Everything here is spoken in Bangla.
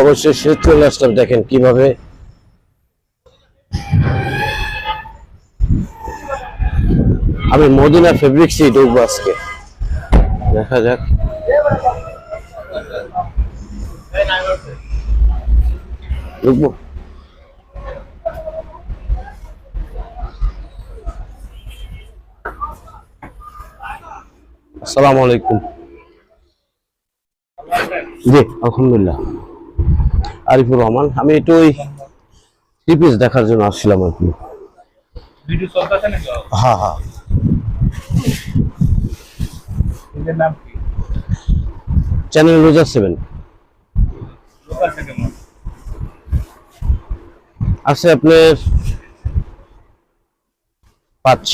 অবশ্যই সে চলে আসলাম, দেখেন কীভাবে। আমি মদিনা ফেব্রিক্সে ঢুকবো আজকে। দেখা যাক। ঢুকবো। আসসালামু আলাইকুম। জি, আলহামদুলিল্লাহ। আরিফুর রহমান আমি একটু ওই থ্রি পিস দেখার জন্য আসছিলাম আর কি। হ্যাঁ হ্যাঁ। চ্যানেল রোজার সেভেন আছে আপনার পাঁচ।